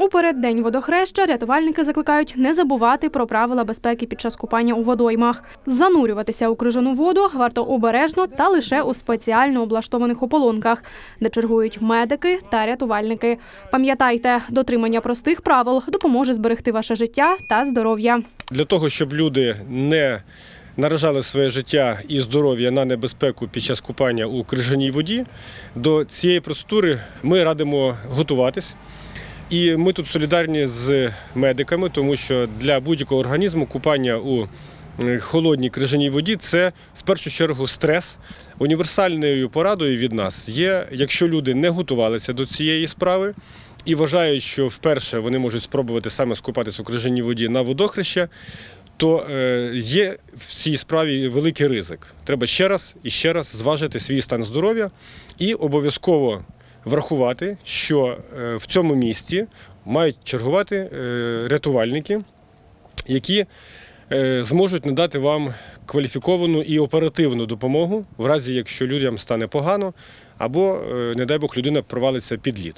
У переддень водохреща рятувальники закликають не забувати про правила безпеки під час купання у водоймах. Занурюватися у крижану воду варто обережно та лише у спеціально облаштованих ополонках, де чергують медики та рятувальники. Пам'ятайте, дотримання простих правил допоможе зберегти ваше життя та здоров'я. Для того, щоб люди не наражали своє життя і здоров'я на небезпеку під час купання у крижаній воді, до цієї процедури ми радимо готуватись. І ми тут солідарні з медиками, тому що для будь-якого організму купання у е, холодній крижаній воді це в першу чергу стрес. Універсальною порадою від нас є, якщо люди не готувалися до цієї справи і вважають, що вперше вони можуть спробувати саме скупатися у крижаній воді на водохреще, то е, є в цій справі великий ризик. Треба ще раз і ще раз зважити свій стан здоров'я і обов'язково врахувати, що е, в цьому місті мають чергувати е, рятувальники, які е, зможуть надати вам кваліфіковану і оперативну допомогу в разі, якщо людям стане погано, або, не дай Бог, людина провалиться під лід.